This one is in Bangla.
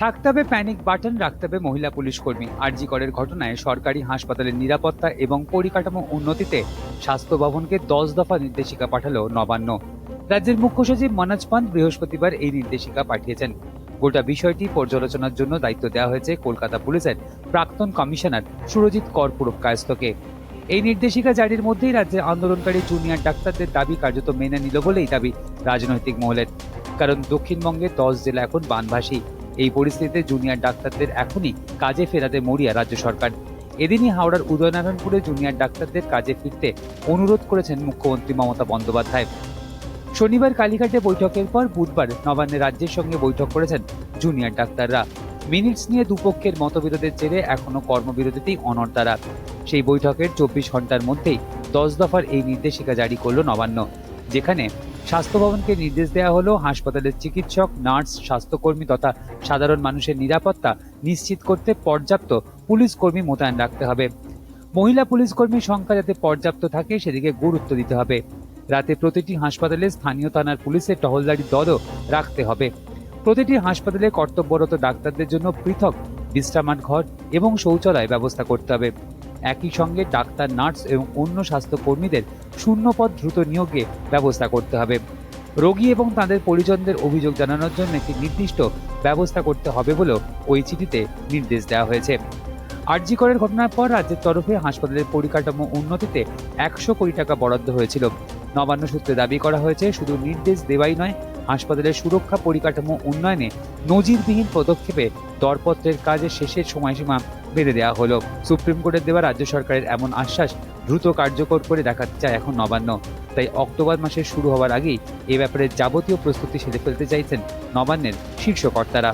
থাকতে হবে প্যানিক বাটন রাখতে হবে মহিলা পুলিশ কর্মী। আরজি করের ঘটনায় সরকারি হাসপাতালের নিরাপত্তা এবং পরিকাঠামো উন্নতিতে স্বাস্থ্য ভবনকে দশ দফা নির্দেশিকা পাঠালো নবান্ন। রাজ্যের মুখ্য সচিব মনোজ পান্ত বৃহস্পতিবার এই নির্দেশিকা পাঠিয়েছেন। গোটা বিষয়টি পর্যালোচনার জন্য দায়িত্ব দেওয়া হয়েছে কলকাতা পুলিশের প্রাক্তন কমিশনার সুরজিৎ করপুরক কায়স্থকে এই নির্দেশিকা জারির মধ্যেই রাজ্যের আন্দোলনকারী জুনিয়র ডাক্তারদের দাবি কার্যত মেনে নিল বলেই দাবি রাজনৈতিক মহলের। কারণ দক্ষিণবঙ্গে দশ জেলা এখন বানভাসী। এই পরিস্থিতিতে জুনিয়র ডাক্তারদের এখনই কাজে ফেরাতে মরিয়া রাজ্য সরকার। এদিনই হাওড়ার উদয়নারায়ণপুরে জুনিয়র ডাক্তারদের কাজে ফিরতে অনুরোধ করেছেন মুখ্যমন্ত্রী মমতা বন্দ্যোপাধ্যায়। শনিবার কালীঘাটে বৈঠকের পর বুধবার নবান্নে রাজ্যের সঙ্গে বৈঠক করেছেন জুনিয়র ডাক্তাররা। মিনিটস নিয়ে দুপক্ষের মতবিরোধের জেরে এখনও কর্মবিরতিতেই অনড় তারা। সেই বৈঠকের চব্বিশ ঘণ্টার মধ্যেই দশ দফার এই নির্দেশিকা জারি করল নবান্ন, যেখানে স্বাস্থ্য ভবনকে নির্দেশ দেওয়া হলো হাসপাতালের চিকিৎসক, নার্স, স্বাস্থ্যকর্মী তথা সাধারণ মানুষের নিরাপত্তা নিশ্চিত করতে পর্যাপ্ত পুলিশ কর্মী মোতায়েন রাখতে হবে। মহিলা পুলিশ কর্মীর সংখ্যা যাতে পর্যাপ্ত থাকে, সেদিকে গুরুত্ব দিতে হবে। রাতে প্রতিটি হাসপাতালে স্থানীয় থানার পুলিশের টহলদারি দলও রাখতে হবে। প্রতিটি হাসপাতালে কর্তব্যরত ডাক্তারদের জন্য পৃথক বিশ্রামার ঘর এবং শৌচালয় ব্যবস্থা করতে হবে। একই সঙ্গে ডাক্তার, নার্স এবং অন্য স্বাস্থ্যকর্মীদের শূন্যপদ দ্রুত নিয়োগে ব্যবস্থা করতে হবে। রোগী এবং তাদের পরিজনদের অভিযোগ জানানোর জন্য একটি নির্দিষ্ট ব্যবস্থা করতে হবে বলেও ওই চিঠিতে নির্দেশ দেওয়া হয়েছে। আরজি করের ঘটনার পর রাজ্যের তরফে হাসপাতালের পরিকাঠামো উন্নতিতে একশো কোটি টাকা বরাদ্দ হয়েছিল। নবান্ন সূত্রে দাবি করা হয়েছে, শুধু নির্দেশ দেওয়াই নয়, হাসপাতালের সুরক্ষা পরিকাঠামো উন্নয়নে নজিরবিহীন পদক্ষেপে দরপত্রের কাজের শেষের সময়সীমা বেঁধে দেওয়া হলো। সুপ্রিম কোর্টের দেওয়া রাজ্য সরকারের এমন আশ্বাস দ্রুত কার্যকর করে দেখাতে চায় এখন নবান্ন। তাই অক্টোবর মাসের শুরু হওয়ার আগেই এ ব্যাপারে যাবতীয় প্রস্তুতি সেরে ফেলতে চাইছেন নবান্নের শীর্ষ কর্তারা।